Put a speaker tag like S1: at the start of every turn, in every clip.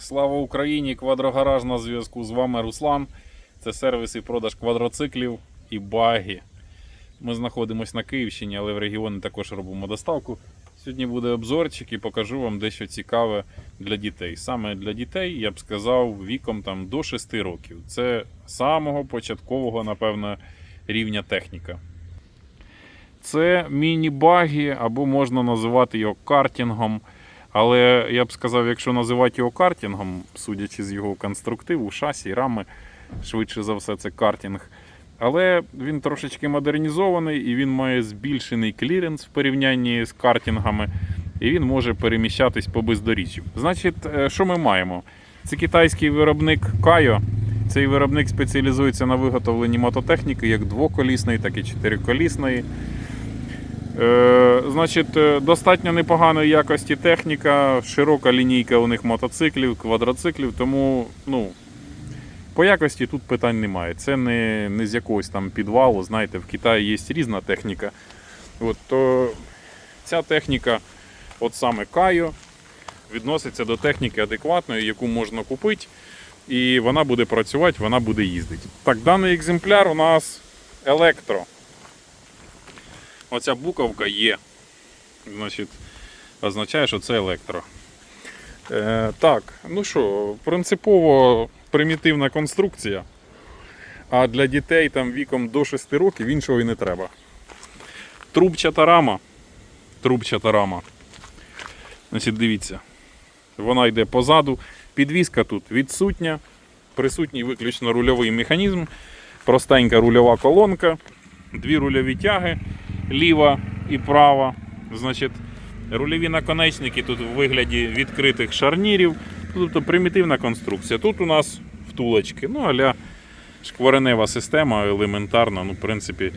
S1: Слава Україні! Квадрогараж на зв'язку. З вами Руслан. Це сервіс і продаж квадроциклів і баги. Ми знаходимося на Київщині, але в регіони також робимо доставку. Сьогодні буде обзорчик і покажу вам дещо цікаве для дітей. Саме для дітей, я б сказав, віком там, до 6 років. Це самого початкового, напевно, рівня техніка. Це міні-баги, або можна називати його картингом. Але я б сказав, якщо називати його картингом, судячи з його конструктиву, шасі, рами, швидше за все, це картинг. Але він трошечки модернізований і він має збільшений кліренс в порівнянні з картингами, і він може переміщатись по бездоріжжю. Значить, е, що ми маємо? Це китайський виробник Кайо. Цей виробник спеціалізується на виготовленні мототехніки як двоколісної, так і чотириколісної. Е, значить, е, достатньо непоганої якості техніка, широка лінійка у них мотоциклів, квадроциклів, тому ну, по якості тут питань немає. Це не, не з якогось там підвалу. Знаєте, в Китаї є різна техніка. От, то ця техніка, от саме Кайо, відноситься до техніки адекватної, яку можна купити, і вона буде працювати, вона буде їздити. Так, даний екземпляр у нас електро. Оця буковка є. Значить, означає, що це електро. Е, так, ну що, принципово примітивна конструкція. А для дітей там віком до 6 років іншого і не треба. Трубчата рама. Трубчата рама. Значить, дивіться. Вона йде позаду. Підвізка тут відсутня. Присутній виключно рульовий механізм. Простенька рульова колонка. Дві рульові тяги ліва і права. Значить, рульові наконечники тут в вигляді відкритих шарнірів. Тобто примітивна конструкція. Тут у нас втулочки. Ну, аля шкваренева система, елементарна. Ну, в принципі,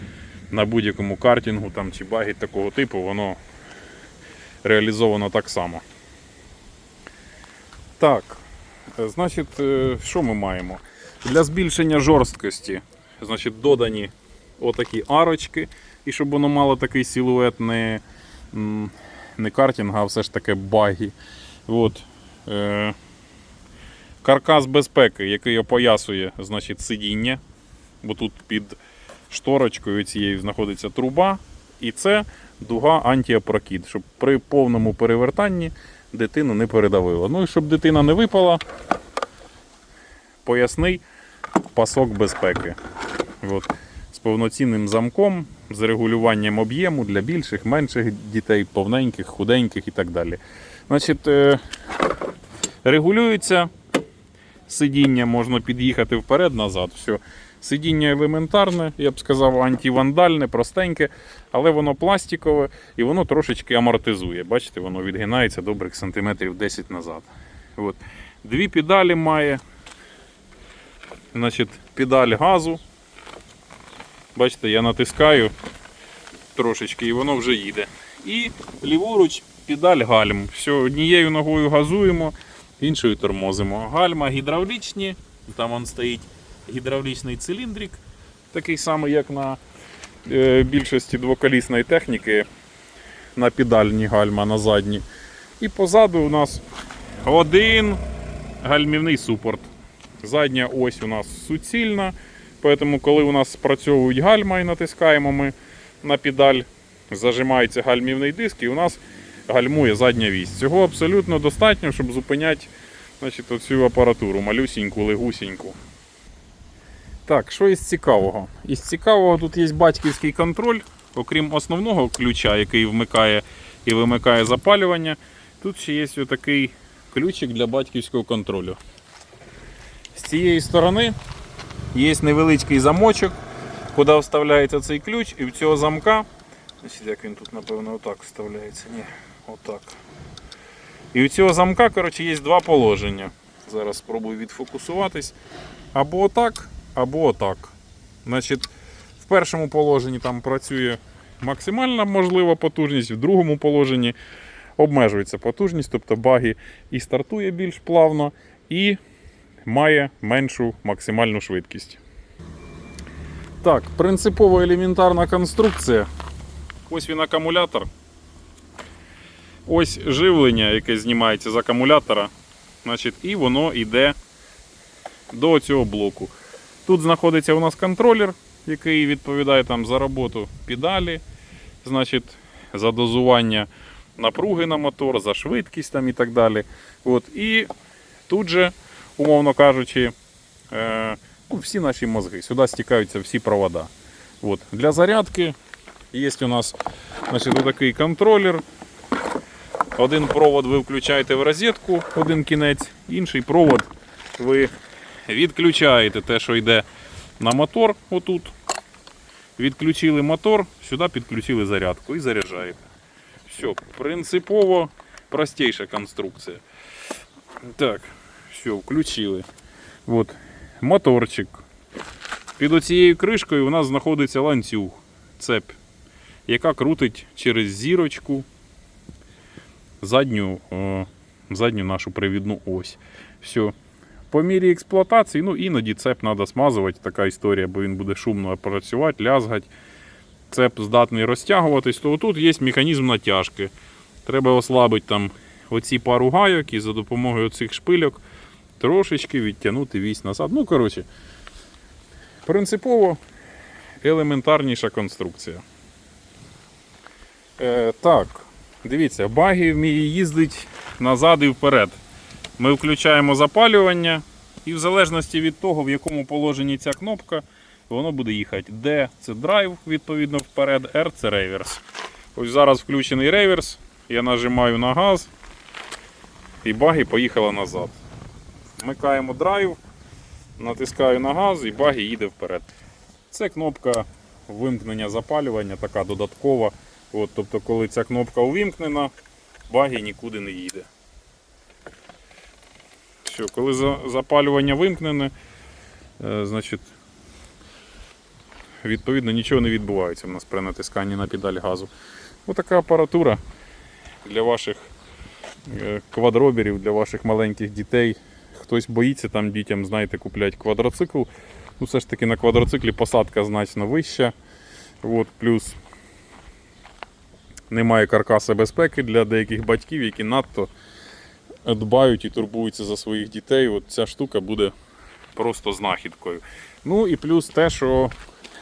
S1: на будь-якому картингу там, чи багі такого типу, воно реалізовано так само. Так, е, значить, е, що ми маємо? Для збільшення жорсткості, значить, додані отакі арочки. І щоб воно мало такий силует не, не картинга, а все ж таки багі. От. Е, каркас безпеки, який опоясує значить, сидіння. Бо тут під шторочкою цією знаходиться труба. І це дуга антіопрокид, щоб при повному перевертанні дитину не передавило. Ну і щоб дитина не випала, поясний пасок безпеки. От повноцінним замком, з регулюванням об'єму для більших, менших дітей, повненьких, худеньких і так далі. Значить, е, регулюється сидіння, можна під'їхати вперед-назад. Все. Сидіння елементарне, я б сказав, антивандальне, простеньке, але воно пластикове і воно трошечки амортизує. Бачите, воно відгинається добрих сантиметрів 10 назад. От. Дві педалі має. Значить, педаль газу. Бачите, я натискаю трошечки і воно вже їде. І ліворуч педаль гальм. Все, однією ногою газуємо, іншою тормозимо. Гальма гідравлічні, там он стоїть гідравлічний циліндрик, такий самий, як на е, більшості двоколісної техніки, на педальні гальма на задні. І позаду у нас один гальмівний супорт. Задня ось у нас суцільна. Тому, коли у нас спрацьовують гальма і натискаємо ми на педаль, зажимається гальмівний диск і у нас гальмує задня вісь. Цього абсолютно достатньо, щоб зупиняти значить, оцю апаратуру, малюсіньку, легусіньку. Так, що із цікавого? Із цікавого тут є батьківський контроль, окрім основного ключа, який вмикає і вимикає запалювання. Тут ще є отакий ключик для батьківського контролю. З цієї сторони Є невеличкий замочок, куди вставляється цей ключ, і в цього замка. Як він тут, напевно, отак вставляється. Ні, отак. І у цього замка коротше, є два положення. Зараз спробую відфокусуватись. Або отак, або отак. Значить, В першому положенні там працює максимальна можлива потужність, в другому положенні обмежується потужність, тобто баги і стартує більш плавно, і має меншу максимальну швидкість. Так, принципово елементарна конструкція. Ось він акумулятор. Ось живлення, яке знімається з акумулятора. Значить, і воно йде до цього блоку. Тут знаходиться у нас контролер, який відповідає там за роботу педалі, значить, за дозування напруги на мотор, за швидкість там і так далі. От, і тут же, умовно кажучи, е, ну, всі наші мозги. Сюди стікаються всі провода. От. Для зарядки є у нас значить, такий контролер. Один провод ви включаєте в розетку, один кінець, інший провод ви відключаєте те, що йде на мотор отут. Відключили мотор, сюди підключили зарядку і заряджаєте. Все, принципово простіша конструкція. Так, все, включили. От, моторчик. Під оцією кришкою у нас знаходиться ланцюг, цепь, яка крутить через зірочку задню, е, задню нашу привідну ось. Все. По мірі експлуатації, ну іноді цеп треба смазувати, така історія, бо він буде шумно працювати, лязгати. Цеп здатний розтягуватись, то тут є механізм натяжки. Треба ослабити там оці пару гайок і за допомогою цих шпильок трошечки відтягнути вісь назад. Ну, коротше, принципово елементарніша конструкція. Е, так, дивіться, баги вміє їздить назад і вперед. Ми включаємо запалювання, і в залежності від того, в якому положенні ця кнопка, воно буде їхати. D це драйв, відповідно, вперед, R це реверс. Ось зараз включений реверс, я нажимаю на газ, і баги поїхала назад. Вмикаємо драйв, натискаю на газ і баги їде вперед. Це кнопка вимкнення запалювання, така додаткова. От, тобто, коли ця кнопка увімкнена, баги нікуди не їде. Все, коли запалювання вимкнене, е, значить, відповідно нічого не відбувається в нас при натисканні на педаль газу. Отака апаратура для ваших е, квадроберів, для ваших маленьких дітей. Хтось боїться там дітям, знаєте, купляти квадроцикл. Ну, все ж таки на квадроциклі посадка значно вища. От, плюс немає каркаса безпеки для деяких батьків, які надто дбають і турбуються за своїх дітей. От ця штука буде просто знахідкою. Ну і плюс те, що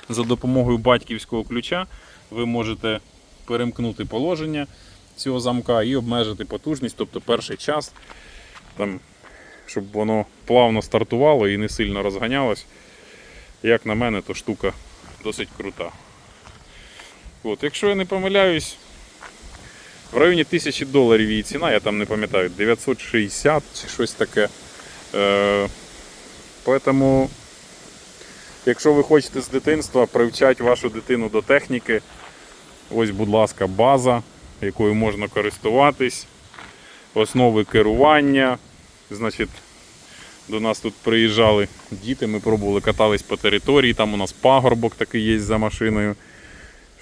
S1: за допомогою батьківського ключа ви можете перемкнути положення цього замка і обмежити потужність, тобто перший час, там, щоб воно плавно стартувало і не сильно розганялось. Як на мене, то штука досить крута. От, якщо я не помиляюсь, в районі 1000 доларів її ціна, я там не пам'ятаю, 960 чи щось таке. Е, Поэтому, якщо ви хочете з дитинства привчати вашу дитину до техніки, ось, будь ласка, база, якою можна користуватись, основи керування. Значить, до нас тут приїжджали діти, ми пробували катались по території, там у нас пагорбок такий є за машиною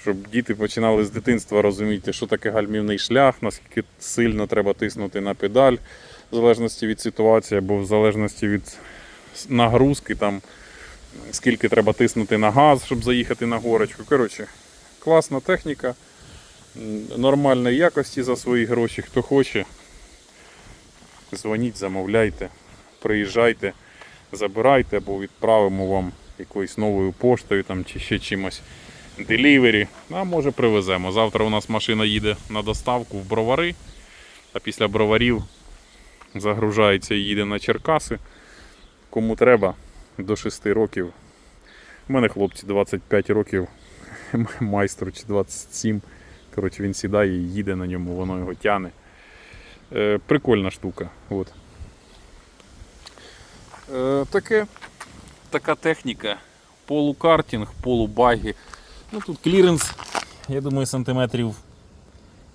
S1: щоб діти починали з дитинства розуміти, що таке гальмівний шлях, наскільки сильно треба тиснути на педаль, в залежності від ситуації, або в залежності від нагрузки, там, скільки треба тиснути на газ, щоб заїхати на горочку. Коротше, класна техніка, нормальної якості за свої гроші. Хто хоче, дзвоніть, замовляйте, приїжджайте, забирайте або відправимо вам якоюсь новою поштою там, чи ще чимось делівері, а може привеземо. Завтра у нас машина їде на доставку в бровари, а після броварів загружається і їде на Черкаси. Кому треба до 6 років. У мене хлопці 25 років, майстру чи 27. Коротше, він сідає і їде на ньому, воно його тяне. Е, прикольна штука. От. Е, таке, така техніка. Полукартинг, полубаги. Ну тут кліренс, я думаю, сантиметрів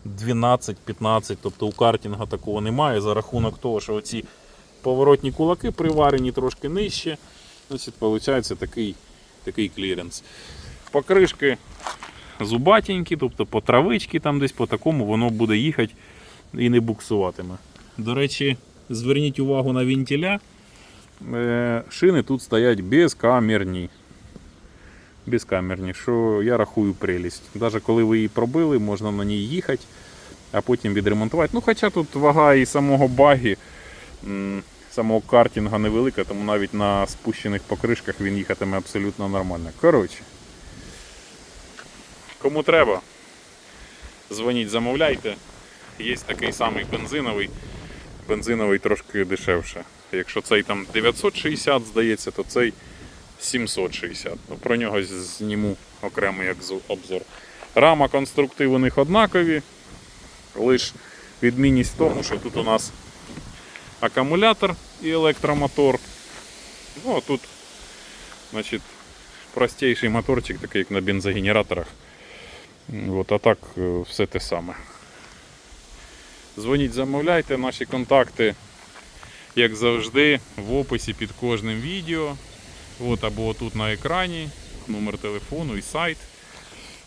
S1: 12-15, тобто у картинга такого немає за рахунок того, що оці поворотні кулаки приварені трошки нижче. Значить, виходить такий, такий кліренс. Покришки зубатенькі, тобто по травичці, там десь по такому воно буде їхати і не буксуватиме. До речі, зверніть увагу на вентиля. Е, Шини тут стоять безкамерні безкамерні, що я рахую прелість. Навіть коли ви її пробили, можна на ній їхати, а потім відремонтувати. Ну, Хоча тут вага і самого багі самого картинга невелика, тому навіть на спущених покришках він їхатиме абсолютно нормально. Коротше, кому треба, дзвоніть, замовляйте. Є такий самий бензиновий. Бензиновий трошки дешевше. Якщо цей там 960, здається, то цей 760. Ну, Про нього зніму окремий обзор. Рама, конструктив у них однакові. Лиш відмінність в тому, що тут у нас акумулятор і електромотор. Ну, а тут, значить, простіший моторчик, такий як на бензогенераторах. От, а так е, все те саме. Дзвоніть, замовляйте наші контакти, як завжди, в описі під кожним відео. От, або тут на екрані, номер телефону і сайт.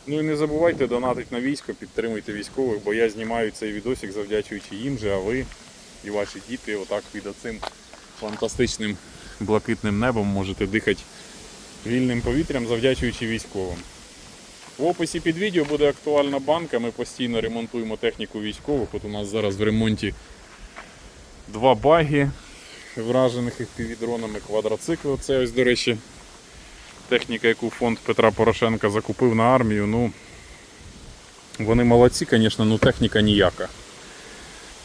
S1: Ну і не забувайте донатити на військо, підтримуйте військових, бо я знімаю цей відосик завдячуючи їм же, а ви і ваші діти отак під оцим фантастичним блакитним небом можете дихати вільним повітрям, завдячуючи військовим. В описі під відео буде актуальна банка. Ми постійно ремонтуємо техніку військових. От у нас зараз в ремонті два баги, вражених FPV-дронами, квадроцикли. Це ось, до речі, техніка, яку фонд Петра Порошенка закупив на армію. Ну, вони молодці, звісно, ну техніка ніяка.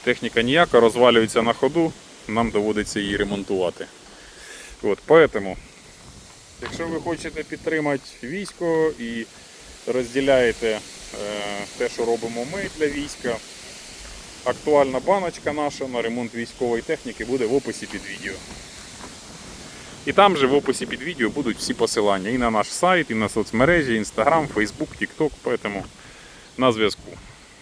S1: Техніка ніяка, розвалюється на ходу, нам доводиться її ремонтувати. От, поэтому, якщо ви хочете підтримати військо і розділяєте е, те, що робимо ми для війська, актуальна баночка наша на ремонт військової техніки буде в описі під відео. І там же в описі під відео будуть всі посилання і на наш сайт, і на соцмережі, Instagram, Facebook, TikTok, поэтому на зв'язку.